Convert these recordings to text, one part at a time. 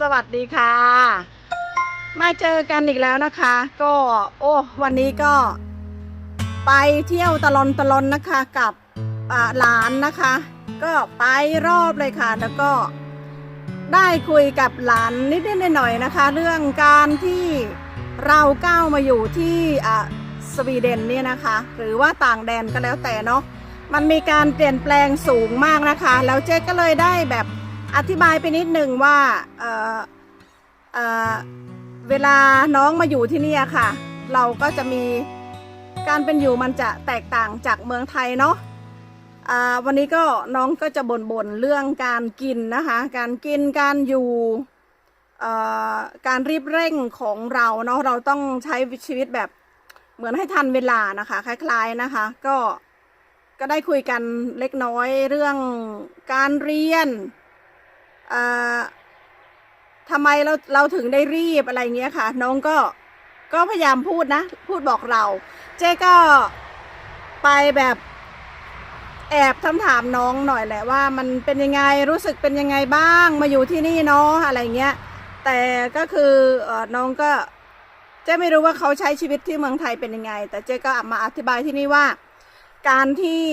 สวัสดีค่ะ มาเจอกันอีกแล้วนะคะ ก็โอ้วันนี้ก็ ไปเที่ยวตลอนตลอนนะคะกับหลานนะคะ ก็ไปรอบเลยค่ะ แล้วก็ได้คุยกับหลานนิดๆหน่อยๆนะคะ เรื่องการที่เราก้าวมาอยู่ที่สวีเดนเนี่ยนะคะ หรือว่าต่างแดนก็แล้วแต่เนาะมันมีการเปลี่ยนแปลงสูงมากนะคะ แล้วเจ๊ก็เลยได้แบบ อธิบายไปนิดหนึ่งว่าเออเออเวลาน้องมาอยู่ที่นี่ค่ะ เราก็จะมีการเป็นอยู่มันจะแตกต่างจากเมืองไทยเนาะวันนี้ก็น้องก็จะบ่นๆเรื่องการกินนะคะ การกินการอยู่การรีบเร่งของเราเนาะเราต้องใช้ชีวิตแบบเหมือนให้ทันเวลานะคะ คล้าย ๆนะคะ ก็ก็ได้คุยกันเล็กน้อยเรื่องการเรียน ทำไมเราเราถึงได้รีบอะไรเงี้ยค่ะ น้องก็ก็พยายามพูดนะ พูดบอกเรา เจ๊ก็ไปแบบแอบคำถามน้องหน่อยแหละว่ามันเป็นยังไงรู้สึกเป็นยังไงบ้างมาอยู่ที่นี่เนาะอะไรเงี้ย แต่ก็คือออน้องก็เจ๊ไม่รู้ว่าเขาใช้ชีวิตที่เมืองไทยเป็นยังไง แต่เจ๊ก็มาอธิบายที่นี่ว่า การที่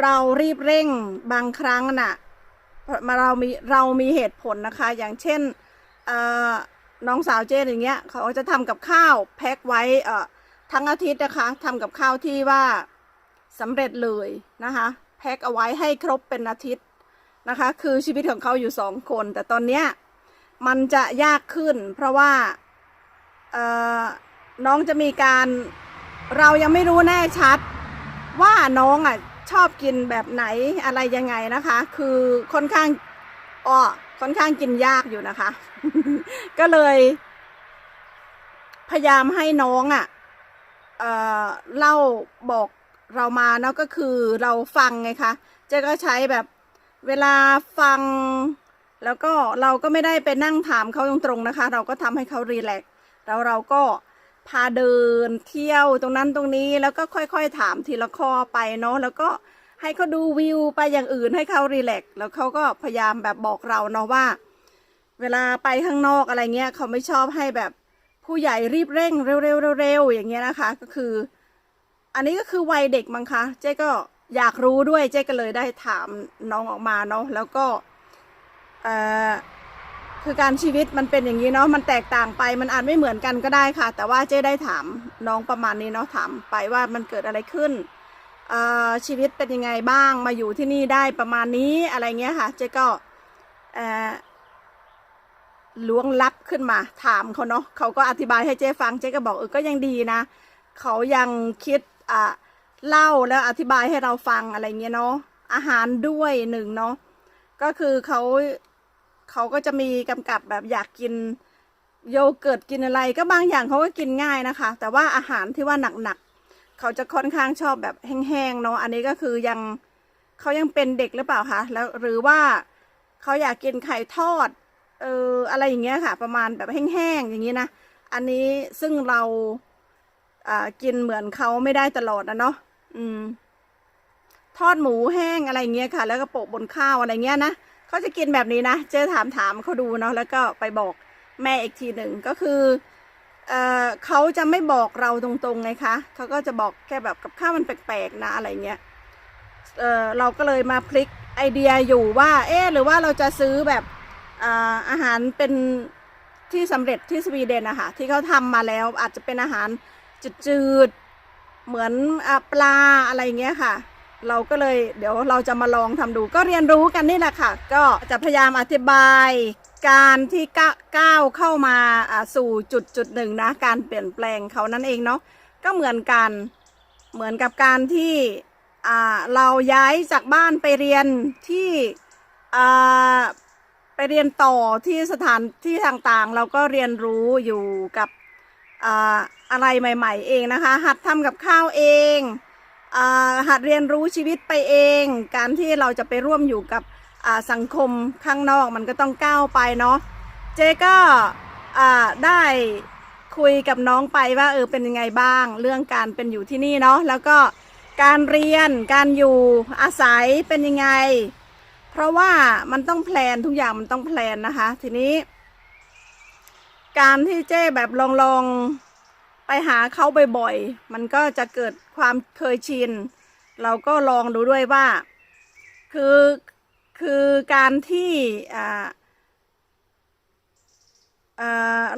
เรารีบเร่งบางครั้งน่ะ มาเรามีเรามีเหตุผลนะคะ อย่างเช่นน้องสาวเจนอย่างเงี้ยเขาจะทำกับข้าวแพ็คไว้เอทั้งอาทิตย์นะคะทำกับข้าวที่ว่าสำเร็จเลยนะคะแพ็คเอาไว้ให้ครบเป็นอาทิตย์นะคะ คือชีวิตของเขาอยู่สองคน แต่ตอนเนี้ยมันจะยากขึ้น เพราะว่าน้องจะมีการเรายังไม่รู้แน่ชัดว่าน้องอะ ชอบกินแบบไหนอะไรยังไงนะคะ คือค่อนข้างอ้อค่อนข้างกินยากอยู่นะคะ ก็เลย พยายามให้น้องอะ่ะเอ่อเล่าบอกเรามาเนาะก็คือเราฟังไงคะเจ๊ก็ใช้แบบเวลาฟัง แล้วก็เราก็ไม่ได้ไปนั่งถามเขาตรงๆนะคะ เราก็ทำให้เขารีแลกซ์แล้วเราก็ พาเดินเที่ยวตรงนั้นตรงนี้แล้วก็ค่อยๆถามทีละข้อไปเนาะแล้วก็ให้เขาดูวิวไปอย่างอื่นให้เขารีแลกซ์แล้วเขาก็พยายามแบบบอกเราเนาะว่า เวลาไปข้างนอกอะไรเงี้ยเขาไม่ชอบให้แบบผู้ใหญ่รีบเร่งเร็วๆเร็วๆอย่างเงี้ยนะคะก็คือ อันนี้ก็คือวัยเด็กมั้งคะเจ๊ก็อยากรู้ด้วยเจ๊ก็เลยได้ถามน้องออกมาเนาะแล้วก็เอ่อ คือการชีวิตมันเป็นอย่างนี้เนาะมันแตกต่างไปมันอาจไม่เหมือนกันก็ได้ค่ะ แต่ว่าเจ๊ได้ถามน้องประมาณนี้เนาะถามไปว่ามันเกิดอะไรขึ้นเอ่อชีวิตเป็นยังไงบ้างมาอยู่ที่นี่ได้ประมาณนี้อะไรเงี้ยค่ะ เจ๊ก็เออล้วงลับขึ้นมาถามเขาเนาะเขาก็อธิบายให้เจ๊ฟังเจ๊ก็บอกเออก็ยังดีนะ เขายังคิดอะเล่าแล้วอธิบายให้เราฟังอะไรเงี้ยเนาะอาหารด้วยหนึ่งเนาะก็คือเขา เขาก็จะมีกำกับแบบอยากกินโยเกิร์ตกินอะไรก็บางอย่างเขาก็กินง่ายนะคะ แต่ว่าอาหารที่ว่าหนักๆเขาจะค่อนข้างชอบแบบแห้งๆเนาะอันนี้ก็คือยังเขายังเป็นเด็กหรือเปล่าคะแล้วหรือว่าเขาอยากกินไข่ทอดเอออะไรอย่างเงี้ยค่ะ ประมาณแบบแห้งๆอย่างนี้นะอันนี้ซึ่งเราอ่ากินเหมือนเขาไม่ได้ตลอดนะเนาะอืมทอดหมูแห้งอะไรเงี้ยค่ะ แล้วก็โปะบนข้าวอะไรเงี้ยนะ เขาจะกินแบบนี้นะ เจ๊ถามถามเขาดูเนาะแล้วก็ไปบอกแม่อีกทีหนึ่งก็คือเออเขาจะไม่บอกเราตรงๆไงคะเขาก็จะบอกแค่แบบกับข้าวมันแปลกๆนะอะไรเงี้ยเออเราก็เลยมาพลิกไอเดียอยู่ว่า เอ๊ะหรือว่าเราจะซื้อแบบอาหารเป็นที่สำเร็จที่สวีเดนนะคะที่เขาทำมาแล้วอาจจะเป็นอาหารจืดๆเหมือนอปลาอะไรเงี้ยค่ะ เราก็เลยเดี๋ยวเราจะมาลองทำดูก็เรียนรู้กันนี่แหละค่ะ ก็จะพยายามอธิบายการที่ก้าวเข้ามาสู่จุดจุดหนึ่งนะ การเปลี่ยนแปลงเขานั่นเองเนาะก็เหมือนกันเหมือนกับการที่เราย้ายจากบ้านไปเรียนที่ไปเรียนต่อที่สถานที่ต่างๆ เราก็เรียนรู้อยู่กับออะไรใหม่ ๆ เองนะคะ หัดทำกับข้าวเอง หัดเรียนรู้ชีวิตไปเอง การที่เราจะไปร่วมอยู่กับสังคมข้างนอกมันก็ต้องก้าวไปเนาะเจ๊ก็ได้คุยกับน้องไปว่าเออเป็นยังไงบ้าง เรื่องการเป็นอยู่ที่นี่เนาะแล้วก็การเรียนการอยู่อาศัยเป็นยังไง เพราะว่ามันต้องแพลนทุกอย่างมันต้องแพลนนะคะ ทีนี้ การที่เจ้แบบลองลอง ไปหาเขาบ่อยๆ มันก็จะเกิดความเคยชิน เราก็ลองดูด้วยว่า คือคือการที่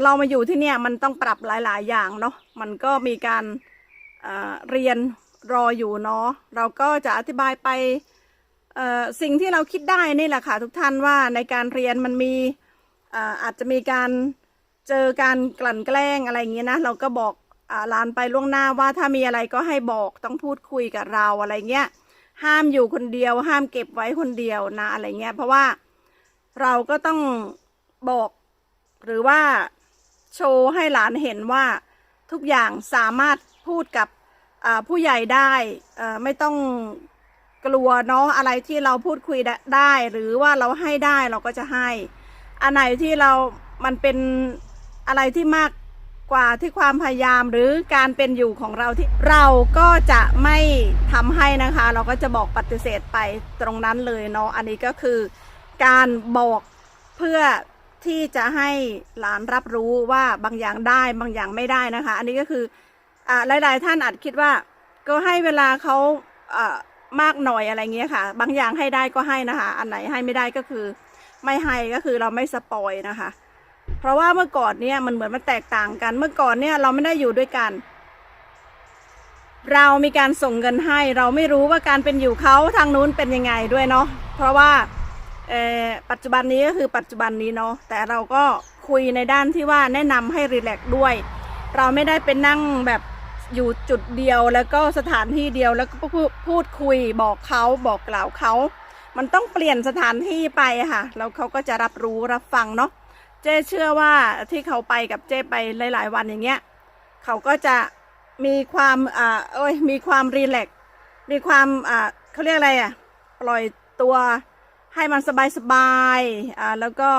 เรามาอยู่ที่เนี่ยมันต้องปรับหลาย ๆ อย่างเนาะ มันก็มีการเรียนรออยู่เนาะ เราก็จะอธิบายไปสิ่งที่เราคิดได้นี่แหละค่ะทุกท่านว่าในการเรียนมันมีอาจจะมีการ เจอการกลั่นแกล้งอะไรอย่างเงี้ยนะเราก็บอกอ่าหลานไปล่วงหน้าว่าถ้ามีอะไรก็ให้บอกต้องพูดคุยกับเราอะไรเงี้ยห้ามอยู่คนเดียว ห้ามเก็บไว้คนเดียวนะอะไรเงี้ยเพราะว่าเราก็ต้องบอกหรือว่าโชว์ให้หลานเห็นว่าทุกอย่างสามารถพูดกับผู้ใหญ่ได้ไม่ต้องกลัวเนาะอะไรที่เราพูดคุยได้ หรือว่าเราให้ได้เราก็จะให้ อันไหนที่เรามันเป็น อะไรที่มากกว่าที่ความพยายามหรือการเป็นอยู่ของเราที่เราก็จะไม่ทำให้นะคะ เราก็จะบอกปฏิเสธไปตรงนั้นเลยเนาะอันนี้ก็คือการบอกเพื่อที่จะให้หลานรับรู้ว่าบางอย่างได้บางอย่างไม่ได้นะคะ อันนี้ก็คืออ่าหลายๆท่านอาจคิดว่า ก็ให้เวลาเขาอ่ามากหน่อยอะไรเงี้ยค่ะ บางอย่างให้ได้ก็ให้นะคะ อันไหนให้ไม่ได้ก็คือ ไม่ให้ก็คือเราไม่สปอยนะคะ เพราะว่าเมื่อก่อนเนี่ยมันเหมือนมันแตกต่างกัน เมื่อก่อนเนี่ยเราไม่ได้อยู่ด้วยกัน เรามีการส่งเงินให้ เราไม่รู้ว่าการเป็นอยู่เขาทางนู้นเป็นยังไงด้วยเนาะเพราะว่าปัจจุบันนี้ก็คือปัจจุบันนี้เนาะแต่เราก็คุยในด้านที่ว่าแนะนำให้รีแลกซ์ด้วย เราไม่ได้เป็นนั่งแบบอยู่จุดเดียวแล้วก็สถานที่เดียวแล้วก็พูดคุยบอกเขาบอกกล่าวเขา มันต้องเปลี่ยนสถานที่ไปค่ะแล้วเขาก็จะรับรู้รับฟังเนาะ เจ้เชื่อว่าที่เขาไปกับเจ้ไปหลาย ๆ วันอย่างเงี้ยเขาก็จะมีความอ่าเอ้ยมีความรีแลกมีความอ่าเขาเรียกอะไรอะปล่อยตัวให้มันสบายๆอ่าแล้วก็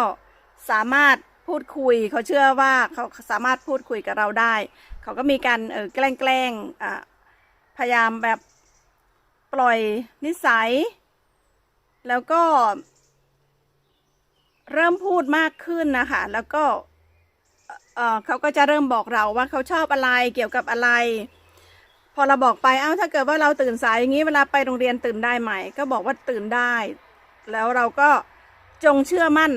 สามารถพูดคุยเขาเชื่อว่าเขาสามารถพูดคุยกับเราได้ เขาก็มีการเออแกล้งแกล้งอ่าพยายามแบบปล่อยนิสัย แล้วก็ เริ่มพูดมากขึ้นนะคะ แล้วก็เขาก็จะเริ่มบอกเราว่าเขาชอบอะไรเกี่ยวกับอะไร พอเราบอกไปเอ้าถ้าเกิดว่าเราตื่นสายอย่างนี้เวลาไปโรงเรียนตื่นได้ไหม ก็บอกว่าตื่นได้ แล้วเราก็จงเชื่อมั่น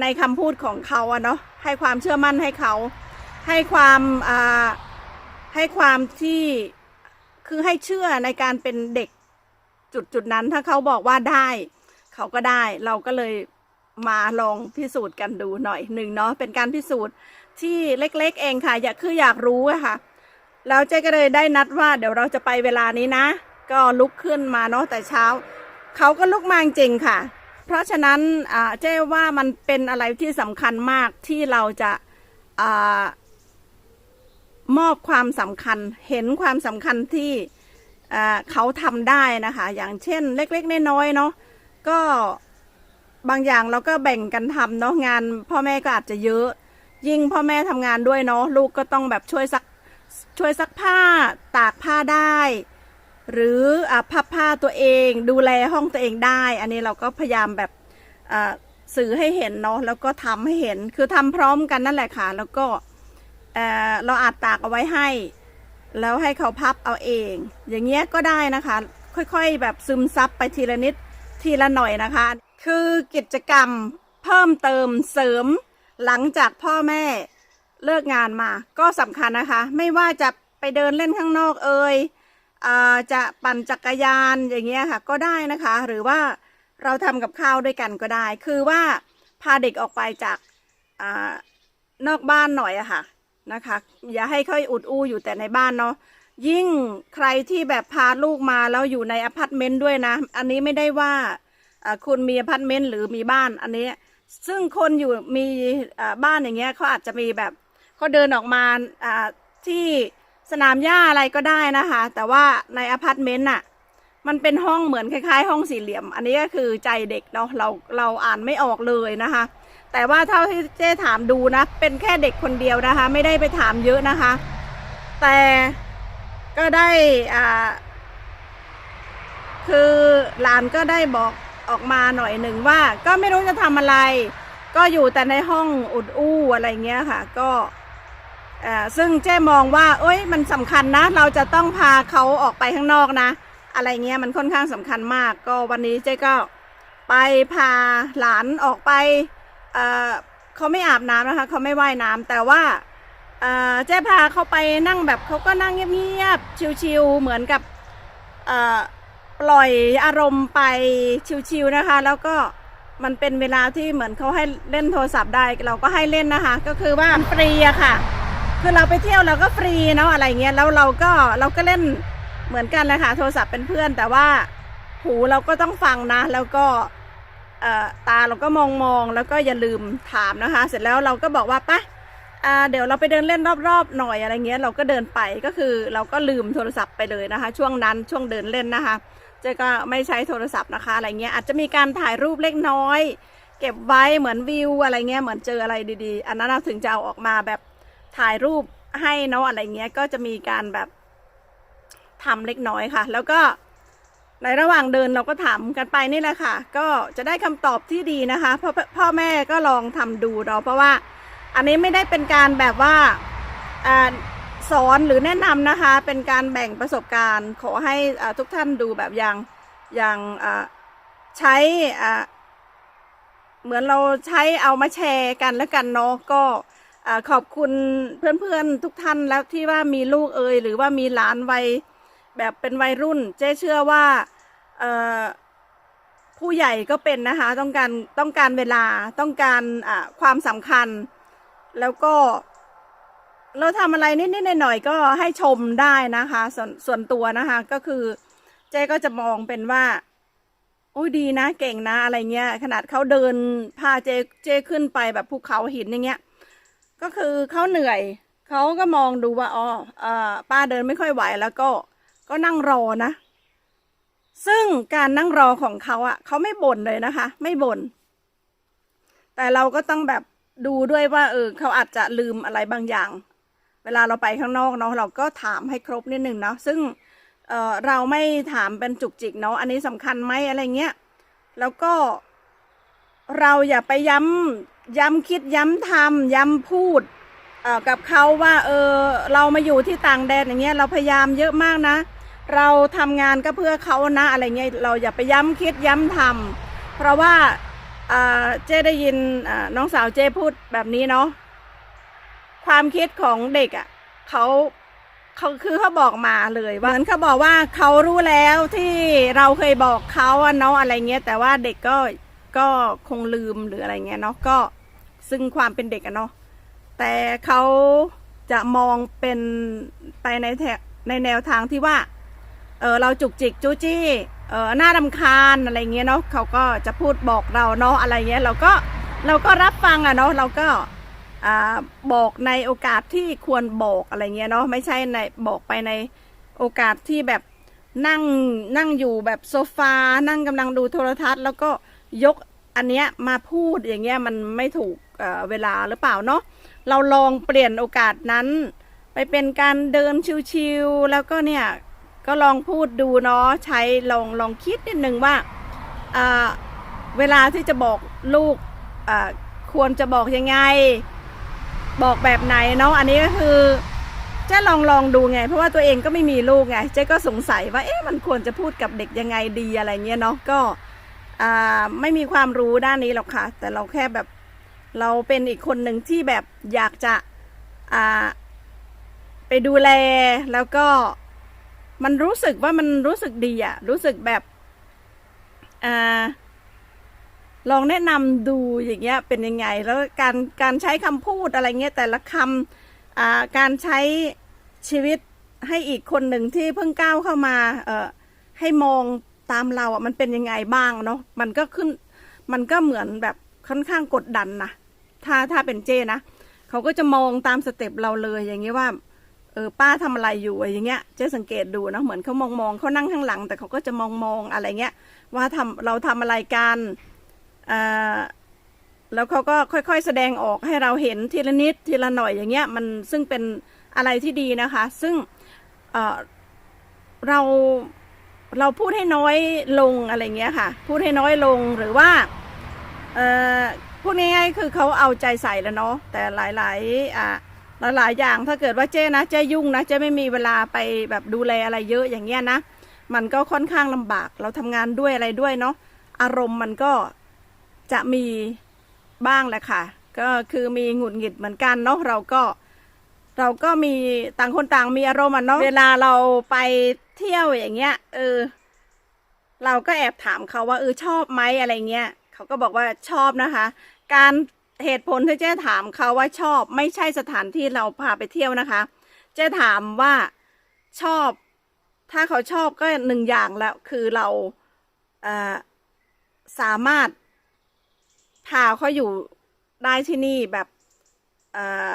ในคำพูดของเขาอะเนาะให้ความเชื่อมั่นให้เขา ให้ความให้ความที่คือให้เชื่อในการเป็นเด็กจุดจุดนั้นถ้าเขาบอกว่าได้ เขาก็ได้เราก็เลย มาลองพิสูจน์กันดูหน่อยหนึ่งเนาะเป็นการพิสูจน์ที่เล็กๆเองค่ะอยากคืออยากรู้อะค่ะแล้วเจ๊ก็เลยได้นัดว่าเดี๋ยวเราจะไปเวลานี้นะ ก็ลุกขึ้นมาเนาะแต่เช้า เขาก็ลุกมาจริงค่ะ เพราะฉะนั้นอ่าเจ๊ว่ามันเป็นอะไรที่สำคัญมากที่เราจะอ่ามอบความสำคัญเห็นความสำคัญที่อ่าเขาทำได้นะคะ อย่างเช่นเล็กๆน้อยๆเนาะก็ บางอย่างเราก็แบ่งกันทำเนาะงาน พ่อแม่ก็อาจจะเยอะ ยิ่งพ่อแม่ทำงานด้วยเนาะลูกก็ต้องแบบช่วยซักช่วยซักผ้าตากผ้าได้ หรืออะพับผ้าตัวเองดูแลห้องตัวเองได้ อันนี้เราก็พยายามแบบอ่าสื่อให้เห็นเนาะแล้วก็ทำให้เห็นคือทำพร้อมกันนั่นแหละค่ะ แล้วก็เออเราอาจตากเอาไว้ให้ แล้วให้เขาพับเอาเอง อย่างเงี้ยก็ได้นะคะ ค่อยๆ แบบซึมซับไปทีละนิดทีละหน่อยนะคะ คือกิจกรรมเพิ่มเติมเสริม หลังจากพ่อแม่เลิกงานมา ก็สำคัญนะคะ ไม่ว่าจะไปเดินเล่นข้างนอกเอ่ยจะปั่นจักรยานอย่างเงี้ยค่ะ ก็ได้นะคะ หรือว่าเราทำกับข้าวด้วยกันก็ได้ คือว่าพาเด็กออกไปจากอนอกบ้านหน่อยอะค่ะนะคะ อย่าให้ค่อยอุดอู้อยู่แต่ในบ้านเนาะยิ่งใครที่แบบพาลูกมาแล้วอยู่ในอพาร์ตเมนต์ด้วยนะ อันนี้ไม่ได้ว่า คุณมีอพาร์ตเมนต์หรือมีบ้านอันนี้ ซึ่งคนอยู่มีบ้านอย่างเงี้ยเขาอาจจะมีแบบเขาเดินออกมาอ่าที่สนามหญ้าอะไรก็ได้นะคะ แต่ว่าในอพาร์ตเมนต์น่ะมันเป็นห้องเหมือนคล้ายๆ ห้องสี่เหลี่ยม อันนี้ก็คือใจเด็กเนาะเราเราอ่านไม่ออกเลยนะคะ แต่ว่าเท่าที่เจ๊ถามดูนะ เป็นแค่เด็กคนเดียวนะคะ ไม่ได้ไปถามเยอะนะคะ แต่ก็ได้อ่าคือหลานก็ได้บอก ออกมาหน่อยหนึ่งว่า ก็ไม่รู้จะทำอะไร ก็อยู่แต่ในห้องอุดอู้อะไรเงี้ยค่ะ ก็อ่อซึ่งเจ๊มองว่า เอ้ยมันสำคัญนะ เราจะต้องพาเขาออกไปข้างนอกนะ อะไรเงี้ยมันค่อนข้างสำคัญมาก ก็วันนี้เจ๊ก็ไปพาหลานออกไปเอ่อเขาไม่อาบน้ำนะคะเขาไม่ว่ายน้ำแต่ว่าเอ่อเจ๊พาเขาไปนั่งแบบเขาก็นั่งเงียบๆชิวๆเหมือนกับอ่อ ปล่อยอารมณ์ไปชิวๆนะคะ แล้วก็มันเป็นเวลาที่เหมือนเขาให้เล่นโทรศัพท์ได้เราก็ให้เล่นนะคะ ก็คือว่าฟรีอะค่ะ คือเราไปเที่ยวเราก็ฟรีเนาะอะไรเงี้ยแล้วเราก็เราก็เล่นเหมือนกันเลยค่ะ โทรศัพท์เป็นเพื่อน แต่ว่าหูเราก็ต้องฟังนะ แล้วก็ตาเราก็มองมองแล้วก็อย่าลืมถามนะคะ เสร็จแล้วเราก็บอกว่าปะอ่าเดี๋ยวเราไปเดินเล่นรอบๆหน่อยอะไรเงี้ย เราก็เดินไปก็คือเราก็ลืมโทรศัพท์ไปเลยนะคะ ช่วงนั้นช่วงเดินเล่นนะคะ เจ๊ก็ไม่ใช้โทรศัพท์นะคะอะไรเงี้ยอาจจะมีการถ่ายรูปเล็กน้อย เก็บไว้เหมือนวิวอะไรเงี้ยเหมือนเจออะไรดีๆ อันนั้นเราถึงจะเอาออกมาแบบถ่ายรูปให้เนาะอะไรเงี้ยก็จะมีการแบบทำเล็กน้อยค่ะ แล้วก็ในระหว่างเดินเราก็ถามกันไปนี่แหละค่ะ ก็จะได้คำตอบที่ดีนะคะพ่อพ่อแม่ก็ลองทำดูเนาะเพราะว่าอันนี้ไม่ได้เป็นการแบบว่าอ่า สอนหรือแนะนำนะคะ เป็นการแบ่งประสบการณ์ ขอให้ทุกท่านดูแบบอย่างอย่างใช้เหมือนเราใช้เอามาแชร์กันแล้วกันเนาะก็ขอบคุณเพื่อนๆทุกท่านแล้วที่ว่ามีลูกเอยหรือว่ามีหลานวัยแบบเป็นวัยรุ่น เจ๊เชื่อว่าผู้ใหญ่ก็เป็นนะคะต้องการต้องการเวลาต้องการความสำคัญ แล้วก็ เราทำอะไรนิดๆหน่อยๆก็ให้ชมได้นะคะ ส่วนส่วนตัวนะคะ ก็คือเจ๊ก็จะมองเป็นว่าโอ้ยดีนะเก่งนะอะไรเงี้ย ขนาดเขาเดินพาเจเจขึ้นไปแบบภูเขาหินอย่างเงี้ย ก็คือเขาเหนื่อยเขาก็มองดูว่าอ๋อเอ่อป้าเดินไม่ค่อยไหวแล้วก็ก็นั่งรอนะ ซึ่งการนั่งรอของเขาอะเขาไม่บ่นเลยนะคะ ไม่บ่นแต่เราก็ต้องแบบดูด้วยว่าเออเขาอาจจะลืมอะไรบางอย่าง เวลาเราไปข้างนอกเนาะเราก็ถามให้ครบนิดหนึ่งเนาะซึ่งเเราไม่ถามเป็นจุกจิกเนาะอันนี้สำคัญไหมอะไรเงี้ยแล้วก็เราอย่าไปย้ำย้ำคิดย้ำทำย้ำพูดกับเขาว่าเออเรามาอยู่ที่ต่างแดนอย่างเงี้ยเราพยายามเยอะมากนะ เราทำงานก็เพื่อเขานะอะไรเงี้ยเราอย่าไปย้ำคิดย้ำทำเพราะว่าเจ๊ได้ยินน้องสาวเจ๊พูดแบบนี้เนาะ ความคิดของเด็กอะ่ะเขาเขาคือเขาบอกมาเลยว่าเหมือนเขาบอกว่าเขารู้แล้วที่เราเคยบอกเขาอะเนาะอะไรเงี้ยแต่ว่าเด็กก็ก็คงลืมหรืออะไรเงี้ยเนาะก็ซึ่งความเป็นเด็กอะเนาะแต่เขาจะมองเป็นไปในแถในแนวทางที่ว่าเออเราจุกจิกจู้จี้เออหน้าดำคาญอะไรเงี้ยเนาะเขาก็จะพูดบอกเราเนาะอะไรเงี้ยเราก็เราก็รับฟังอะเนาะเราก็ บอกในโอกาสที่ควรบอกอะไรเงี้ยเนาะไม่ใช่ในบอกไปในโอกาสที่แบบนั่งนั่งอยู่แบบโซฟา นั่งกำลังดูโทรทัศน์ แล้วก็ยกอันเนี้ยมาพูดอย่างเงี้ยมันไม่ถูกเเวลาหรือเปล่าเนาะเราลองเปลี่ยนโอกาสนั้น ไปเป็นการเดินชิวๆแล้วก็เนี่ยก็ลองพูดดูเนาะใช้ลองลองคิดนิดนึงว่าเวลาที่จะบอกลูกควรจะบอกยังไง บอกแบบไหนเนาะอันนี้ก็คือเจ๊ลองลองดูไง เพราะว่าตัวเองก็ไม่มีลูกไงเจ๊ก็สงสัยว่าเอ๊ะมันควรจะพูดกับเด็กยังไงดีอะไรเงี้ยเนาะก็อ่าไม่มีความรู้ด้านนี้หรอกค่ะ แต่เราแค่แบบเราเป็นอีกคนหนึ่งที่แบบอยากจะอ่าไปดูแลแล้วก็มันรู้สึกว่ามันรู้สึกดีอะรู้สึกแบบอ่า ลองแนะนำดูอย่างเงี้ยเป็นยังไง แล้วการการใช้คำพูดอะไรเงี้ยแต่ละคำอ่าการใช้ชีวิตให้อีกคนหนึ่งที่เพิ่งก้าวเข้ามาเอ่อให้มองตามเราอะมันเป็นยังไงบ้างเนาะมันก็ขึ้นมันก็เหมือนแบบค่อนข้างกดดันนะถ้าถ้าเป็นเจนะเขาก็จะมองตามสเต็ปเราเลยอย่างเงี้ยว่าเออป้าทำอะไรอยู่อะไรอย่างเงี้ยเจ๊สังเกตดูนะเหมือนเขามองมองเขานั่งข้างหลัง แต่เขาก็จะมองมองอะไรเงี้ยว่าทำเราทำอะไรกัน แล้วเขาก็ค่อยๆ แสดงออกให้เราเห็นทีละนิดทีละหน่อยอย่างเงี้ยมันซึ่งเป็นอะไรที่ดีนะคะ ซึ่งเเราเราพูดให้น้อยลงอะไรเงี้ยค่ะ พูดให้น้อยลงหรือว่าพูดง่ายๆคือเขาเอาใจใส่แล้วเนาะแต่หลายๆอ่าหลายๆอย่างถ้าเกิดว่าเจ้นะเจ้ยุ่งนะเจ้ไม่มีเวลาไปแบบดูแลอะไรเยอะอย่างเงี้ยนะมันก็ค่อนข้างลำบากเราทำงานด้วยอะไรด้วยเนาะอารมณ์มันก็ จะมีบ้างแหละค่ะ ก็คือมีหงุดหงิดเหมือนกันเนาะเราก็เราก็มีต่างคนต่างมีอารมณ์อะเนาะเวลาเราไปเที่ยวอย่างเงี้ยเออ เราก็แอบถามเขาว่าเออชอบไหมอะไรเงี้ยเขาก็บอกว่าชอบนะคะ การเหตุผลที่เจ๊ถามเขาว่าชอบ ไม่ใช่สถานที่เราพาไปเที่ยวนะคะ เจ๊ถามว่าชอบ ถ้าเขาชอบก็หนึ่งอย่างแล้วคือเราเออสามารถ พาเขาอยู่ได้ที่นี่แบบเออ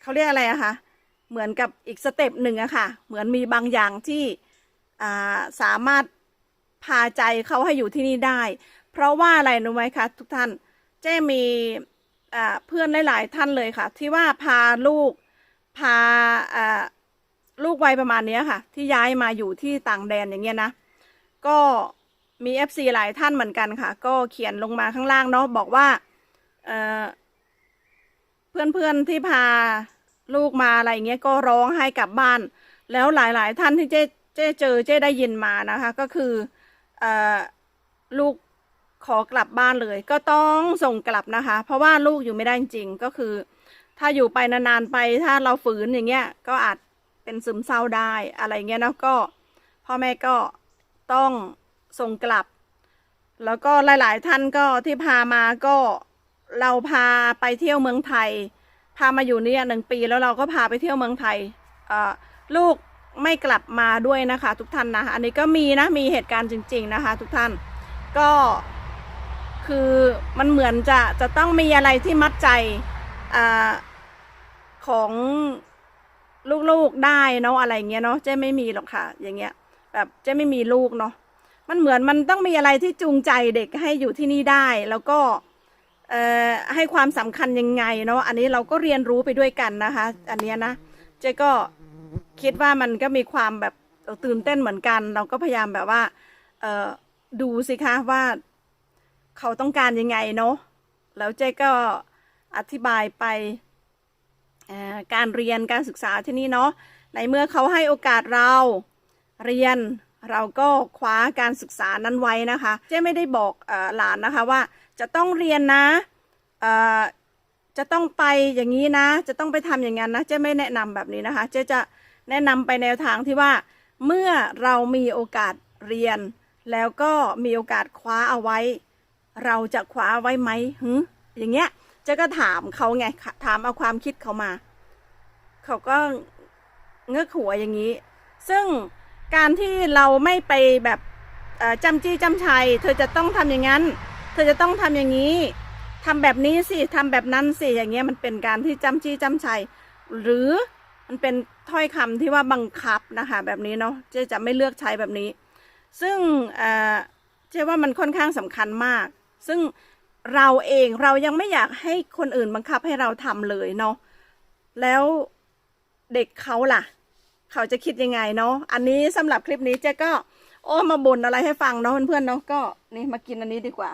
เขาเรียกอะไรอะคะเหมือนกับอีกสเต็ปหนึ่งอะค่ะ เหมือนมีบางอย่างที่อ่าสามารถพาใจเขาให้อยู่ที่นี่ได้ เพราะว่าอะไรรู้ไหมคะ ทุกท่านเจ้มีอ่าเพื่อนหลาย ๆ ท่านเลยค่ะ ที่ว่าพาลูกพาอ่าลูกวัยประมาณนี้ค่ะ ที่ย้ายมาอยู่ที่ต่างแดนอย่างเงี้ยนะ ก็ มี FC หลายท่านเหมือนกันค่ะ ก็เขียนลงมาข้างล่างเนาะบอกว่าเอ่อเพื่อนๆที่พาลูกมาอะไรเงี้ยก็ร้องให้กลับบ้าน แล้วหลายๆท่านที่เจ๊เจ๊เจอเจ๊ได้ยินมานะคะ ก็คืออลูกขอกลับบ้านเลย ก็ต้องส่งกลับนะคะ เพราะว่าลูกอยู่ไม่ได้จริงก็คือ ถ้าอยู่ไปนานๆไปถ้าเราฝืนอย่างเงี้ยก็อาจเป็นซึมเศร้าได้อะไรเงี้ยเนาะก็พ่อแม่ก็ต้อง ส่งกลับ แล้วก็หลาย ๆ ท่านก็ที่พามาก็เราพาไปเที่ยวเมืองไทย พามาอยู่เนี่ยหนึ่งปีแล้วเราก็พาไปเที่ยวเมืองไทยลูกไม่กลับมาด้วยนะคะ ทุกท่านนะอันนี้ก็มีนะมีเหตุการณ์จริง ๆนะคะ ทุกท่านก็คือมันเหมือนจะจะต้องมีอะไรที่มัดใจอของลูกๆได้เนาะอะไรเงี้ยเนาะเจ๊ไม่มีหรอกค่ะ อย่างเงี้ยแบบเจ๊ไม่มีลูกเนาะ มันเหมือนมันต้องมีอะไรที่จูงใจเด็กให้อยู่ที่นี่ได้ แล้วก็ให้ความสำคัญยังไงเนาะอันนี้เราก็เรียนรู้ไปด้วยกันนะคะ อันนี้นะเจ๊ก็คิดว่ามันก็มีความแบบตื่นเต้นเหมือนกัน เราก็พยายามแบบว่าดูสิคะว่าเขาต้องการยังไงเนาะแล้วเจ๊ก็อธิบายไปการเรียนการศึกษาที่นี่เนาะในเมื่อเขาให้โอกาสเราเรียน เราก็คว้าการศึกษานั้นไว้นะคะ เจ๊ไม่ได้บอกอหลานนะคะว่าจะต้องเรียนนะจะต้องไปอย่างนี้นะ จะต้องไปทำอย่างนั้นนะ เจ๊ไม่แนะนำแบบนี้นะคะ เจ๊จะแนะนำไปแนวทางที่ว่า เมื่อเรามีโอกาสเรียน แล้วก็มีโอกาสคว้าเอาไว้ เราจะคว้าไว้ไหมหึอย่างเงี้ย เจ๊ก็ถามเขาไง ถามเอาความคิดเขามา เขาก็เงือหัวอย่างนี้ ซึ่ง การที่เราไม่ไปแบบจำจี้จำชัย เธอจะต้องทำอย่างนั้น เธอจะต้องทำอย่างนี้ทำแบบนี้สิทำแบบนั้นสิอย่างเงี้ยมันเป็นการที่จำจี้จำชัย หรือมันเป็นถ้อยคำที่ว่าบังคับนะคะแบบนี้เนาะเจ๊จะไม่เลือกใช้แบบนี้ ซึ่งเออเจ๊ว่ามันค่อนข้างสำคัญมาก ซึ่งเราเองเรายังไม่อยากให้คนอื่นบังคับให้เราทำเลยเนาะแล้วเด็กเขาล่ะ เขาจะคิดยังไงเนาะอันนี้สำหรับคลิปนี้เจ๊ก็ โอ้มาบ่นอะไรให้ฟังเนาะเพื่อนๆเนาะก็นี่มากินอันนี้ดีกว่า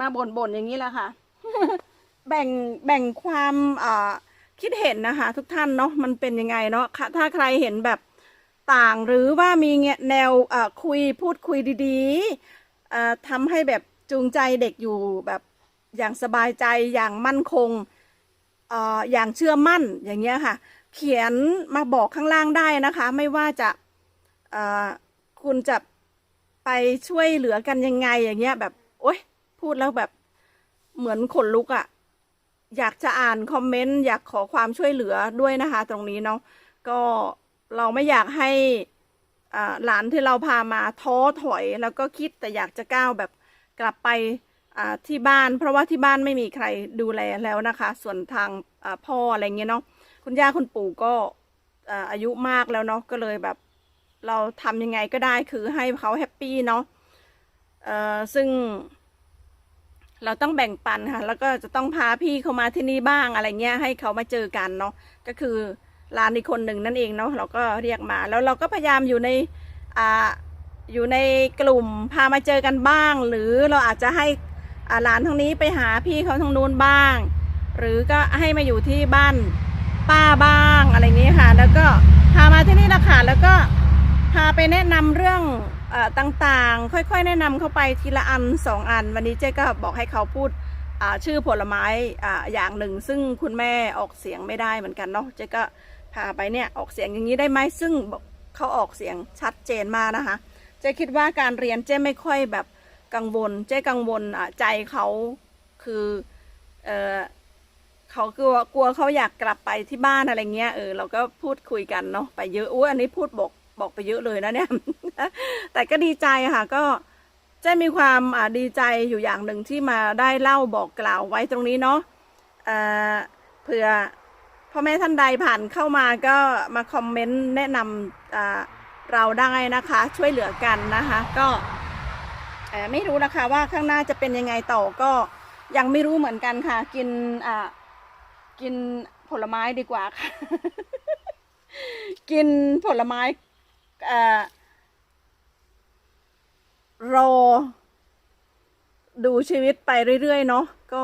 มาบ่นบ่นๆอย่างนี้แหละค่ะ แบ่งแบ่งความอ่าคิดเห็นนะคะ ทุกท่านเนาะมันเป็นยังไงเนาะค่ะถ้าใครเห็นแบบต่างหรือว่ามีแนวอคุยพูดคุยดีๆอ่าทำให้แบบจูงใจเด็กอยู่แบบอย่างสบายใจอย่างมั่นคงออย่างเชื่อมั่นอย่างเงี้ยค่ะ เขียนมาบอกข้างล่างได้นะคะ ไม่ว่าจะคุณจะไปช่วยเหลือกันยังไงอย่างเงี้ยแบบโอ๊ยพูดแล้วแบบเหมือนขนลุกอะ่ะ อยากจะอ่านคอมเมนต์อยากขอความช่วยเหลือด้วยนะคะ ตรงนี้เนาะก็เราไม่อยากให้หลานที่เราพามาท้อถอยแล้วก็คิดแต่อยากจะก้าวแบบกลับไปที่บ้าน เพราะว่าที่บ้านไม่มีใครดูแลแล้วนะคะ ส่วนทางพ่ออะไรเงี้ยเนาะ คุณย่าคุณปู่ก็อายุมากแล้วเนาะก็เลยแบบ เราทำยังไงก็ได้คือให้เขาแฮปปี้เนาะซึ่ง เราต้องแบ่งปันค่ะ แล้วก็จะต้องพาพี่เขามาที่นี่บ้างอะไรเงี้ยให้เขามาเจอกันเนาะก็คือร้านอีกคนหนึ่งนั่นเองเนาะเราก็เรียกมา แล้วเราก็พยายามอยู่ในอ่าอยู่ในกลุ่มพามาเจอกันบ้าง หรือเราอาจจะให้หลานทางนี้ไปหาพี่เขาทางนู้นบ้าง หรือก็ให้มาอยู่ที่บ้าน ป้าบ้างอะไรอย่างนี้ค่ะ แล้วก็พามาที่นี่ละค่ะแล้วก็พาไปแนะนำเรื่องอต่างๆ ค่อยๆ แนะนำเข้าไปทีละอันสองอัน วันนี้เจ๊ก็บอกให้เขาพูดชื่อผลไม้ออย่างหนึ่ง ซึ่งคุณแม่ออกเสียงไม่ได้เหมือนกันเนาะเจ๊ก็พาไปเนี่ยออกเสียงอย่างนี้ได้ไหมซึ่งเขาออกเสียงชัดเจนมากนะคะเจ๊คิดว่าการเรียนเจ๊ไม่ค่อยแบบกังวล เจ๊กังวลใจเขาคืออ เขากลัวกลัวเขาอยากกลับไปที่บ้านอะไรเงี้ยเออเราก็พูดคุยกันเนาะไปเยอะอุ้ยอันนี้พูดบอกบอกไปเยอะเลยนะเนี่ย แต่ก็ดีใจค่ะก็จ๊มีความดีใจอยู่อย่างหนึ่งที่มาได้เล่าบอกกล่าวไว้ตรงนี้เนาะเเผื่อพ่อแม่ท่านใดผ่านเข้ามาก็มาคอมเมนต์แนะนำเราได้นะคะ ช่วยเหลือกันนะคะ ก็ไม่รู้นะคะว่าข้างหน้าจะเป็นยังไงต่อก็ยังไม่รู้เหมือนกันค่ะ กินอ่า กินผลไม้ดีกว่าค่ะ กินผลไม้อ่อรอ ดูชีวิตไปเรื่อยๆเนาะก็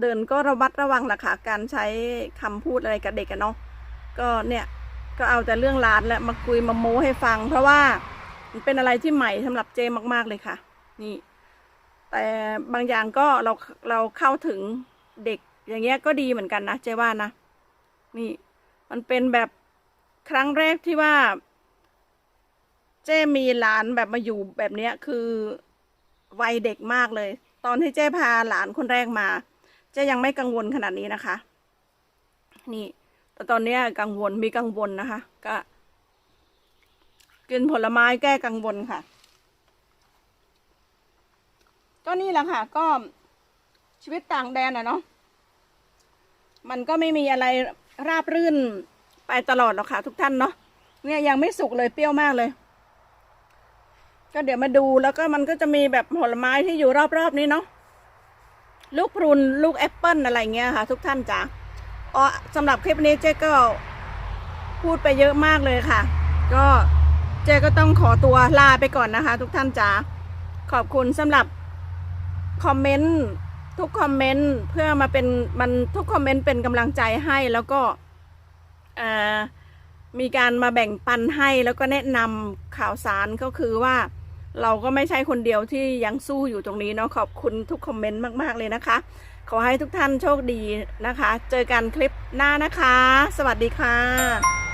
เดินก็ระมัดระวังล่ะค่ะการใช้คำพูดอะไรกับเด็กกันเนาะก็เนี่ยก็เอาแต่เรื่องร้านและมาคุยมาโม้ให้ฟัง เพราะว่ามันเป็นอะไรที่ใหม่สำหรับเจมากๆเลยค่ะ นี่ แต่บางอย่างก็เราเราเข้าถึงเด็ก อย่างเงี้ยก็ดีเหมือนกันนะเจว่านะ นี่มันเป็นแบบครั้งแรกที่ว่า เจ้มีหลานแบบมาอยู่แบบเนี้ยคือวัยเด็กมากเลย ตอนที่เจ้พาหลานคนแรกมา เจ้ยังไม่กังวลขนาดนี้นะคะ นี่ แต่ตอนเนี้ยกังวลมีกังวลนะคะ ก็ กินผลไม้แก้กังวลค่ะ ก็นี่แหละค่ะ ก็ชีวิตต่างแดนอะเนาะ มันก็ไม่มีอะไรราบรื่นไปตลอดหรอกค่ะ ทุกท่านเนาะเนี่ยยังไม่สุกเลยเปรี้ยวมากเลย ก็เดี๋ยวมาดูแล้วก็มันก็จะมีแบบผลไม้ที่อยู่รอบๆนี้เนาะลูกพรุนลูกแอปเปิลอะไรเงี้ยค่ะ ทุกท่านจ๋าอ๋อสำหรับคลิปนี้เจ๊ก็พูดไปเยอะมากเลยค่ะ ก็เจ๊ก็ต้องขอตัวลาไปก่อนนะคะ ทุกท่านจ๋าขอบคุณสำหรับคอมเมนต์ ทุกคอมเมนต์เพื่อมาเป็นมันทุกคอมเมนต์เป็นกำลังใจให้แล้วก็มีการมาแบ่งปันให้แล้วก็แนะนำข่าวสารก็คือว่าเราก็ไม่ใช่คนเดียวที่ยังสู้อยู่ตรงนี้เนาะขอบคุณทุกคอมเมนต์มาก ๆ เลยนะคะ ขอให้ทุกท่านโชคดีนะคะ เจอกันคลิปหน้านะคะ สวัสดีค่ะ